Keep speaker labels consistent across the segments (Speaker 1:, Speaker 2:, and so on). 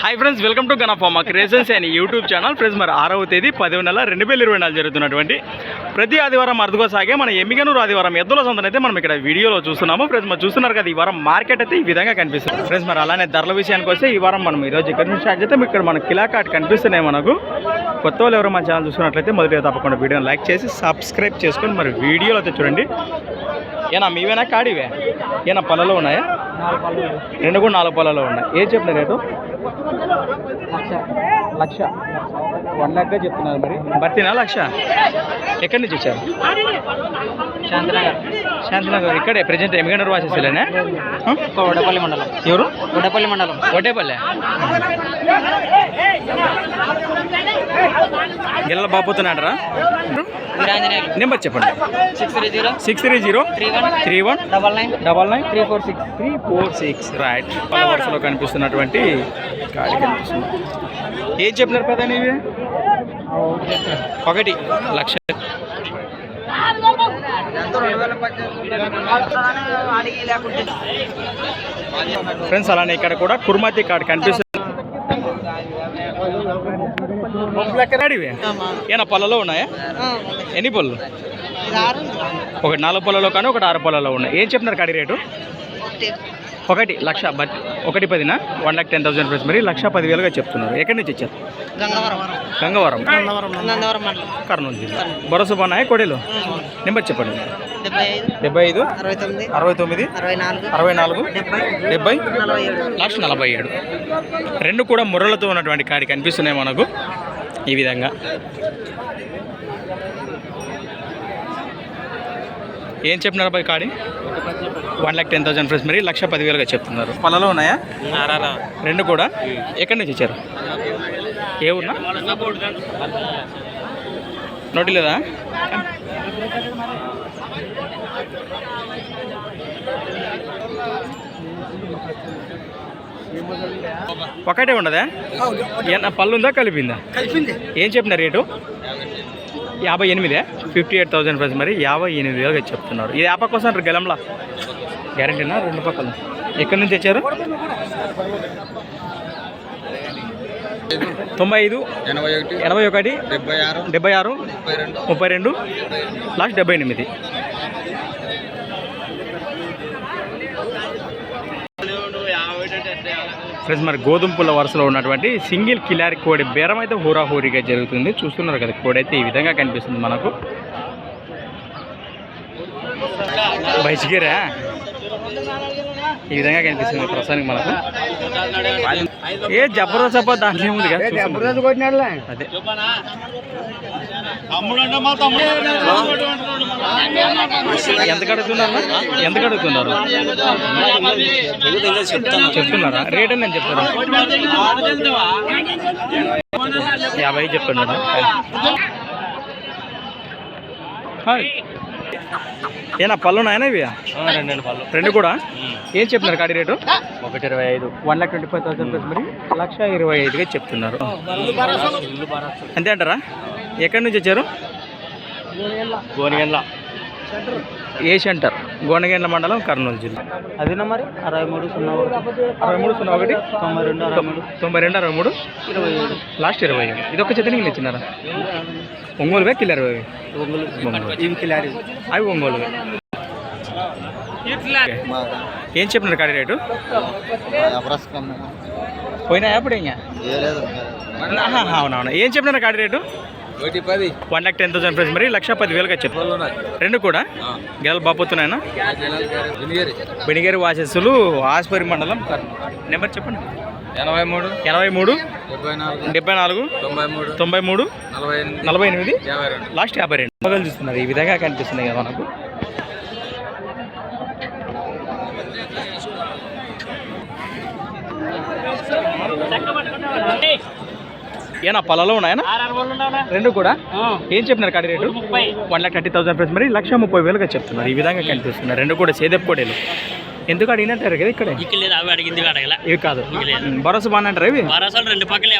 Speaker 1: Hi friends welcome to గణఫామా creations and YouTube channel. Friends మరి ఆరవ తేదీ పదవ నెల రెండు వేల ఇరవై నాలుగు జరుగుతున్నటువంటి ప్రతి ఆదివారం అరుదుగా సాగే మన ఎమ్మిగనూరు ఆదివారం ఎద్దుల సొంతం అయితే మనం ఇక్కడ వీడియోలో చూస్తున్నాము. ఫ్రెండ్స్ మరి చూస్తున్నారు కదా ఈ వారం మార్కెట్ అయితే ఈ విధంగా కనిపిస్తుంది. ఫ్రెండ్స్ మరి అలానే ధరల విషయానికి వస్తే ఈ వారం మనం ఈరోజు ఇక్కడ నుంచి స్టార్ట్ చేస్తే ఇక్కడ మన కిలా కార్డ్ కనిపిస్తున్నాయి మనకు. కొత్త వాళ్ళు ఎవరో మన ఛానల్ చూసుకున్నట్లయితే మొదటిగా తప్పకుండా వీడియోని లైక్ చేసి సబ్స్క్రైబ్ చేసుకొని మరి వీడియోలో అయితే చూడండి. ఏనా మీవేనా కాడివే ఏనా పొలలో ఉన్నాయా? రెండు కూడా నాలుగు పొలాలు ఉన్నాయి ఏం చెప్పిన రేటు లక్ష వన్ ల్యాక్గా చెప్తున్నారు మరి భర్తీనా లక్ష ఎక్కడి నుంచి వచ్చారు
Speaker 2: శాంతినగర్
Speaker 1: శాంతినగర్ ఇక్కడే ప్రజెంట్ ఎమ్మిగండర్ వాసేసేలేనా
Speaker 2: వడపల్లి మండలం
Speaker 1: ఎవరు
Speaker 2: వడపల్లి మండలం
Speaker 1: ఒటేపల్లె గిల్ల
Speaker 2: వీరాంజనేయులు.
Speaker 1: నెంబర్ చెప్పండి.
Speaker 2: Six three zero.
Speaker 1: Three
Speaker 2: one. Double nine.
Speaker 1: Double nine.
Speaker 2: Three four six.
Speaker 1: Three four six. Right. పల వరుసలో కనిపిస్తున్నటువంటి గాడి కనిపిస్తుంది. ఏం చెప్పినారు పెద్ద ఇవి ఒకటి. లక్ష. ఫ్రెండ్స్ అలానే ఇక్కడ కూడా కుర్మాతి కార్డ్ కనిపిస్తుంది. ఏనా పొలలో ఉన్నాయా? ఎన్ని పళ్ళు? ఒకటి నాలుగు పొలలో కానీ ఒకటి ఆరు పొలలో ఉన్నాయి. ఏం చెప్తున్నారు కాడి రేటు? ఒకటి. లక్ష బట్ ఒకటి పదిన? One lakh ten thousand rupees. మరి లక్ష పదివేలుగా చెప్తున్నారు. ఎక్కడి నుంచి ఇచ్చారు
Speaker 2: గంగవరం.
Speaker 1: కర్నూలు జిల్లా. భరోసా బాగున్నాయా కొడేలు? నెంబర్ చెప్పండి.
Speaker 2: డెబ్బై ఐదు. అరవై తొమ్మిది.
Speaker 1: అరవై
Speaker 2: నాలుగు. డెబ్బై.
Speaker 1: డెబ్బై?
Speaker 2: నలభై ఏడు.
Speaker 1: లాస్ట్ నలభై ఏడు. రెండు కూడా ముర్రలతో ఉన్నటువంటి కాడి కనిపిస్తున్నాయి మనకు. ఈ విధంగా. ఏం చెప్పినారు పై కాడి? One lakh ten thousand friends మరి లక్ష పదివేలుగా చెప్తున్నారు. పొలలో ఉన్నాయా? రెండు కూడా? ఎక్కడి నుంచి వచ్చారు ఏ ఊరునా? నోటి లేదా? ఒకటే ఉండదా? పళ్ళు ఉందా కలిపిందా?
Speaker 2: కలిపింది.
Speaker 1: ఏం చెప్పిన రేటు? యాభై ఎనిమిదే? ఫిఫ్టీ ఎయిట్ థౌసండ్ ప్రైస్ మరి యాభై ఎనిమిది వేలుగా చెప్తున్నారు. ఇది యాప కోసం అంటారు గెలంలా? గ్యారంటీనా? రెండు పక్కల? ఎక్కడి నుంచి వచ్చారు తొంభై ఐదు
Speaker 3: ఎనభై ఒకటి
Speaker 1: ఎనభై ఒకటి
Speaker 3: డెబ్బై ఆరు
Speaker 1: డెబ్బై ఆరు
Speaker 3: ముప్పై రెండు
Speaker 1: ముప్పై రెండు లాస్ట్ డెబ్బై ఎనిమిది. ఫ్రెండ్స్ మరి గోధుమ వరుసలో ఉన్నటువంటి సింగిల్ కిలారి కోడి బేరం అయితే హోరాహోరీగా జరుగుతుంది. చూస్తున్నారు కదా కోడి అయితే ఈ విధంగా కనిపిస్తుంది మనకు. బయసిగిరా ఈ విధంగా కనిపిస్తుంది ప్రస్తుతానికి మనకు. ఏ జబర్దస్త్ అబ్బా దాంట్లో ఏముంది కదా. అదే. ఎంత కడుగుతున్నారు ఎంత కడుగుతున్నారు? చెప్తున్నారా? రేట్ అని నేను చెప్తాను యాభై చెప్తున్నారా హాయ్. ఏనా పళ్ళు ఉన్నాయనా ఇవి?
Speaker 3: రెండు పళ్ళు.
Speaker 1: రెండు కూడా? ఏం చెప్తున్నారు కాడి రేటు?
Speaker 3: ఒకటి ఇరవై ఐదు.
Speaker 1: One lakh twenty five thousand plus మరి లక్ష ఇరవై ఐదుగా చెప్తున్నారు. అంతే అంటారా? ఎక్కడి నుంచి వచ్చారు?
Speaker 3: గోనిగండ్ల.
Speaker 1: ఏ సెంటర్? గోనగేండ్ల మండలం కర్నూలు జిల్లా.
Speaker 2: అది మరి? అరవై మూడు సున్నా ఒకటి.
Speaker 1: అరవై మూడు సున్నా ఒకటి?
Speaker 2: తొంభై రెండు అరవై మూడు
Speaker 1: తొంభై రెండు అరవై మూడు
Speaker 2: ఇరవై ఏడు
Speaker 1: లాస్ట్ ఇరవై ఏడు. ఇది ఒక జతనికి ఇచ్చినారా ఒంగోలు వే కిల్లర్ అవి ఒంగోలు.
Speaker 2: ఇవి కిలారి
Speaker 1: అవి ఒంగోలు ఏం చెప్పినారు కాడి రేటు? పోయినా ఎప్పుడు ఇంకా అవునవును. ఏం చెప్పినారు కాడి rate? One lakh ten thousand price మరి లక్ష పదివేలుగా చెప్పు రెండు కూడా? గెలలు బాపోతున్నాయనా?
Speaker 3: వినిగేరి
Speaker 1: బెనిగేరి వాసెస్సులు ఆస్పరి మండలం నెంబర్ చెప్పండి.
Speaker 3: ఎనభై మూడు
Speaker 1: ఎనభై మూడు
Speaker 3: డెబ్బై నాలుగు తొంభై మూడు
Speaker 1: తొంభై మూడు
Speaker 3: నలభై ఎనిమిది
Speaker 1: లాస్ట్ యాభై రెండు. మొగలు చూస్తున్నారు. ఈ విధంగా కనిపిస్తున్నాయి కదా మనకు. ఏనా పొలాలో ఉన్నాయనా రెండు కూడా? ఏం చెప్తున్నారు కాడి rate? One lakh thirty thousand price మరి లక్ష ముప్పై వేలుగా చెప్తున్నారు. ఈ విధంగా కనిపిస్తున్నారు రెండు కూడా సేదెప్ కోడేలు ఎందుకు అడిగినట్టారు కదా ఇక్కడ?
Speaker 4: ఇక్కడ లేదు అవి అడిగింది అడగల.
Speaker 1: ఇవి కాదు. భరోసా బాగా అంటారు ఇవి?
Speaker 4: రెండు పక్కల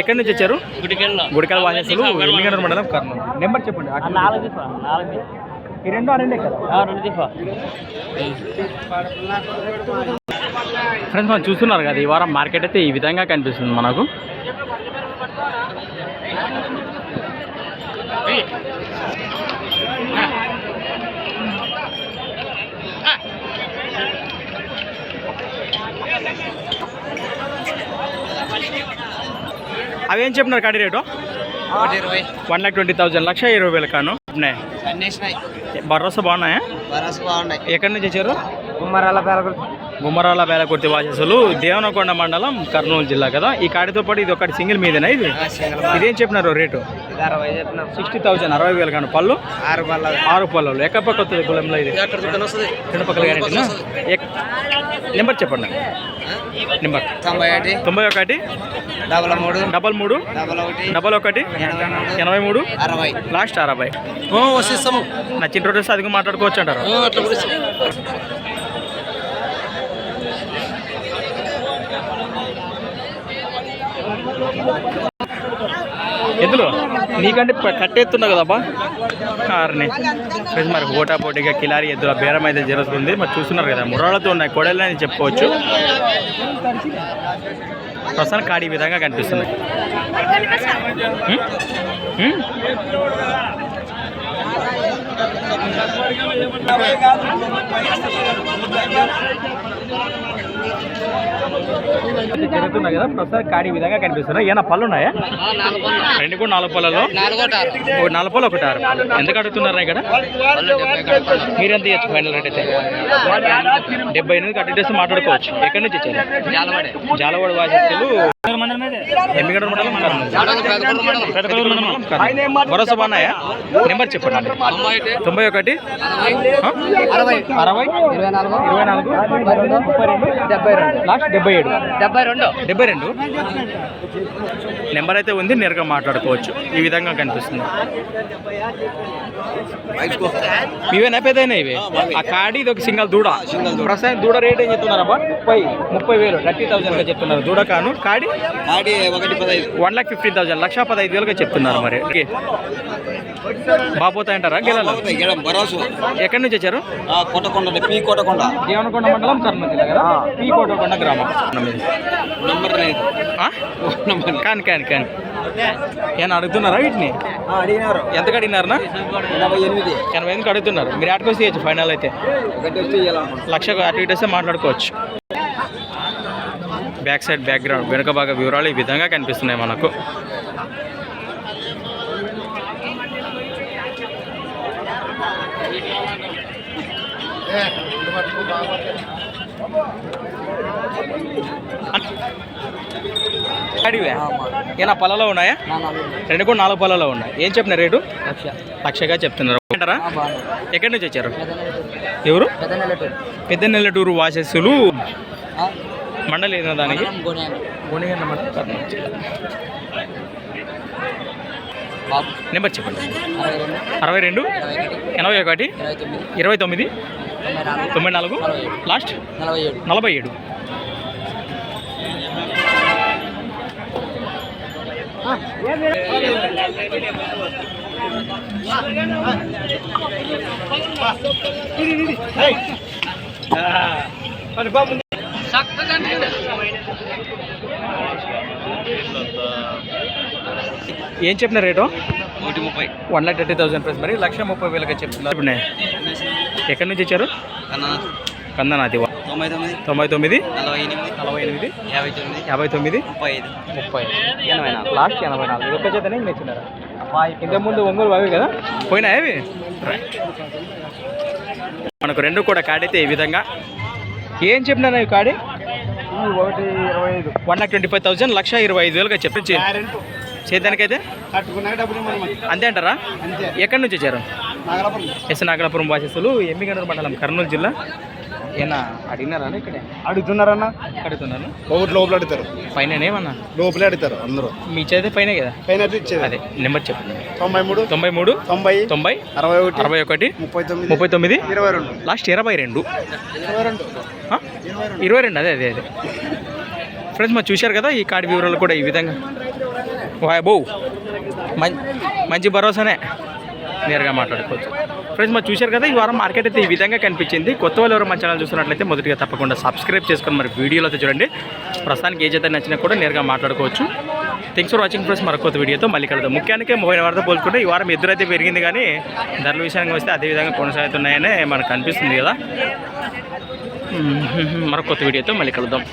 Speaker 1: ఎక్కడి నుంచి వచ్చారు?
Speaker 4: గుడికెళ్ళలో.
Speaker 1: గుడికాల వాసేసులు ఎల్లిగనూరు మండలం కర్నూలు. నెంబర్ చెప్పండి. అటు
Speaker 4: నాలుగు దిఫా నాలుగు దిఫా.
Speaker 1: ఈ రెండు ఆ రెండే కదా?
Speaker 4: ఆ, రెండు దిఫా
Speaker 1: ఫ్రెండ్స్ మనం చూస్తున్నారు కదా ఈ వారం మార్కెట్ అయితే ఈ విధంగా కనిపిస్తుంది మనకు. అవి ఏం చెప్పినారు కాడి rate? One lakh twenty thousand లక్ష ఇరవై వేలు కాను. భరోసా బాగున్నాయి? ఎక్కడి నుంచి వచ్చారు
Speaker 2: కుమ్మరాల పేరు
Speaker 1: గుమ్మరాల బేలకుర్తి వాసస్సులు దేవనకొండ మండలం కర్నూలు జిల్లా కదా. ఈ కాడితో పాటు ఇది ఒకటి సింగిల్ మీదేనా ఇది? ఇదేం చెప్పినారు రేటు? సిక్స్టీ థౌసండ్ అరవై వేలు కానీ. పళ్ళు?
Speaker 2: ఆరు బల్ల
Speaker 1: ఆరు పళ్ళు ఎక్క పక్క వస్తుంది కులంలో ఇది? పక్కల గ్యారెంటీనా? నెంబర్ చెప్పండి. నెంబర్.
Speaker 2: తొంభై ఒకటి.
Speaker 1: తొంభై ఒకటి.
Speaker 2: డబల్ మూడు.
Speaker 1: డబల్ మూడు.
Speaker 2: డబల్ ఒకటి.
Speaker 1: డబల్ ఒకటి.
Speaker 2: ఎనభై మూడు. అరవై.
Speaker 1: లాస్ట్ అరవై.
Speaker 2: వసిస్తాము
Speaker 1: నచ్చిన రోజు అదిగా మాట్లాడుకోవచ్చు అంటారు
Speaker 2: అట్లా కూడా
Speaker 1: ఎందులో నీకంటే కట్టెత్తున్నావు కదబ్బా కార్ని. ఫ్రెండ్స్ మరి పోటా పోటీగా కిలారి ఎద్దుల బేరం అయితే జరుగుతుంది. మరి చూస్తున్నారు కదా మురాలతో ఉన్నాయి. కొడలు అని చెప్పుకోవచ్చు. ప్రస్తుతం కాడి ఈ విధంగా? అయితే జరుగుతున్నాయి కదా ప్రస్తుతం కాడి విధంగా కనిపిస్తున్నాయి. ఏమైనా పళ్ళు ఉన్నాయా? రెండు కూడా నాలుగు పళ్ళలో? ఒక నాలుగు పళ్ళు ఒకటి ఆరు ఎందుకు అడుగుతున్నారా ఇక్కడ? మీరెంత ఇవ్వచ్చు ఫైనల్ రేట్ అయితే? డెబ్బై ఎనిమిది కట్టేసి మాట్లాడుకోవచ్చు. ఎక్కడి నుంచి ఇచ్చారు జాలవాడ వాసిస్తులు. ఎమ్మిగడ మండలం కర్నూలు. మండలం భరోసా బాగున్నాయా? నెంబర్ చెప్పండి. తొంభై ఒకటి ఆ? అరవై
Speaker 2: ఇరవై నాలుగు
Speaker 1: ఇరవై నాలుగు ముప్పై రెండు
Speaker 2: డెబ్బై రెండు.
Speaker 1: లాస్ట్ డెబ్బై ఏడు.
Speaker 2: డెబ్బై రెండు.
Speaker 1: డెబ్బై రెండు. నెంబర్ అయితే ఉంది నేరుగా మాట్లాడుకోవచ్చు. ఈ విధంగా కనిపిస్తుంది. ఇవేనా పెద్దయినా ఇవి? ఆ కాడి ఇది ఒక సింగల్ దూడ. ప్రస్తుతం దూడ. రేట్ ఏం చెప్తున్నారబ్బా ముప్పై ముప్పై వేలు థర్టీ థౌసండ్గా చెప్తున్నారు. దూడ కాను కాడి
Speaker 2: ఒకటి పదహైదు.
Speaker 1: వన్ లాక్ ఫిఫ్టీన్ థౌసండ్ లక్ష పదహైదు వేలుగా చెప్తున్నారు మరి. ఓకే. బాపోతాయంటారా గెలలో ఎక్కడి నుంచి వచ్చారు?
Speaker 2: కొట్టకొండ పీ కొట్టకొండ
Speaker 1: దేవనకొండ మండలం కర్నూలు జిల్లా కదా? పీ కోటకొండ గ్రామం.
Speaker 2: నంబర్ లేదు?
Speaker 1: కాని కాని కాని. ఏమన్నా అడుగుతున్నారా వీటిని?
Speaker 2: అడిగినారు.
Speaker 1: ఎంత అడిగినారనా
Speaker 2: ఎనభై ఎనిమిది.
Speaker 1: ఎనభై ఎందుకు అడుగుతున్నారు మీరు ఆటకొస్తే చేయొచ్చు ఫైనల్ అయితే. లక్ష అటు ఇటు వస్తే మాట్లాడుకోవచ్చు. బ్యాక్ సైడ్ బ్యాక్గ్రౌండ్ వెనుక భాగ వివరాలు ఈ విధంగా కనిపిస్తున్నాయి మనకు. అడివే? ఏనా పొలాలో ఉన్నాయా? రెండు కూడా నాలుగు పొలాల్లో ఉన్నాయి. ఏం చెప్పిన రేటు?
Speaker 2: లక్ష
Speaker 1: లక్షగా చెప్తున్నారు. అంటారా? ఎక్కడి నుంచి వచ్చారు? ఎవరు?
Speaker 2: పెద్ద
Speaker 1: నెల్లటూరు వాసస్సులు మండలి దానికి? నెంబర్ చెప్పండి.
Speaker 2: అరవై రెండు.
Speaker 1: ఎనభై ఒకటి
Speaker 2: ఇరవై తొమ్మిది తొంభై నాలుగు?
Speaker 1: లాస్ట్?
Speaker 2: నలభై ఏడు.
Speaker 1: నలభై ఏడు. ఏం చెప్పిన రేటు?
Speaker 2: నూటి ముప్పై.
Speaker 1: One lakh thirty thousand price. మరి లక్ష ముప్పై వేలకి చెప్తున్నారు. ఎక్కడి నుంచి వచ్చారు? కందనాతి
Speaker 2: తొంభై తొమ్మిది.
Speaker 1: తొంభై తొమ్మిది?
Speaker 2: నలభై ఎనిమిది.
Speaker 1: నలభై ఎనిమిది?
Speaker 2: యాభై తొమ్మిది.
Speaker 1: యాభై తొమ్మిది?
Speaker 2: ముప్పై ఐదు.
Speaker 1: ముప్పై ఎనభై నాలుగు. లాస్ట్ ఎనభై నాలుగు. ఒక్క చేతనే నచ్చినారా ఇంతకుముందు ఒంగోలు అవి కదా? పోయినాయి అవి మనకు రెండు కూడా కాడైతే ఈ విధంగా. ఏం చెప్పినా ఈ కాడి
Speaker 2: ఒకటి ఇరవై ఐదు.
Speaker 1: One lakh twenty five thousand లక్ష ఇరవై ఐదు వేలుగా చెప్పి చేద్దానికైతే?
Speaker 2: కట్టుకున్నాక డబ్బులు మనం
Speaker 1: అంతే అంటారా? ఎక్కడి నుంచి వచ్చారు? ఎస్ నాగలాపురం వాసస్సులు ఎమ్మిగనూరు మండలం కర్నూలు జిల్లా. ఏనా అడిగినారా ఇక్కడే?
Speaker 2: అడుగుతున్నారన్న.
Speaker 1: అడుగుతున్నాను
Speaker 2: ఒకటి లోపల అడుగుతారు.
Speaker 1: పైన ఏమన్నా?
Speaker 2: లోపలే అడుగుతారు అందరూ.
Speaker 1: మీ చేతే పైన కదా?
Speaker 2: పైన ఇచ్చేది.
Speaker 1: అదే నెంబర్ చెప్పండి
Speaker 2: తొంభై మూడు
Speaker 1: తొంభై మూడు
Speaker 2: తొంభై
Speaker 1: తొంభై
Speaker 2: అరవై ఒకటి
Speaker 1: అరవై ఒకటి
Speaker 2: ముప్పై తొమ్మిది
Speaker 1: ముప్పై తొమ్మిది
Speaker 2: ఇరవై రెండు.
Speaker 1: లాస్ట్ ఇరవై రెండు.
Speaker 2: ఇరవై రెండు?
Speaker 1: ఇరవై రెండు. అదే అదే అదే. ఫ్రెండ్స్ మరి చూశారు కదా ఈ కార్డు వివరాలు కూడా ఈ విధంగా? వాయ్ బో మంచి భరోసానే. నేరుగా మాట్లాడుకోవచ్చు. ఫ్రెండ్స్ మరి చూశారు కదా ఈ వారం మార్కెట్ అయితే ఈ విధంగా కనిపించింది. కొత్త వాళ్ళు ఎవరు మన ఛానల్ చూస్తున్నట్లయితే మొదటిగా తప్పకుండా సబ్స్క్రైబ్ చేసుకొని మరి వీడియోలో అయితే చూడండి. ప్రస్తుతానికి ఏదైతే నచ్చినా కూడా నేరుగా మాట్లాడుకోవచ్చు. థ్యాంక్స్ ఫర్ వాచింగ్ ఫ్రెండ్స్ మరొక కొత్త వీడియోతో మళ్ళీ కలుద్దాం. ముఖ్యానికి పోయిన వారితో పోల్చుకుంటే ఈ వారం ఎదురైతే పెరిగింది కానీ ధరల విషయానికి వస్తే అదే విధంగా కొనసాగుతున్నాయని మనకు కనిపిస్తుంది కదా. మరొక కొత్త వీడియోతో మళ్ళీ కలుద్దాం.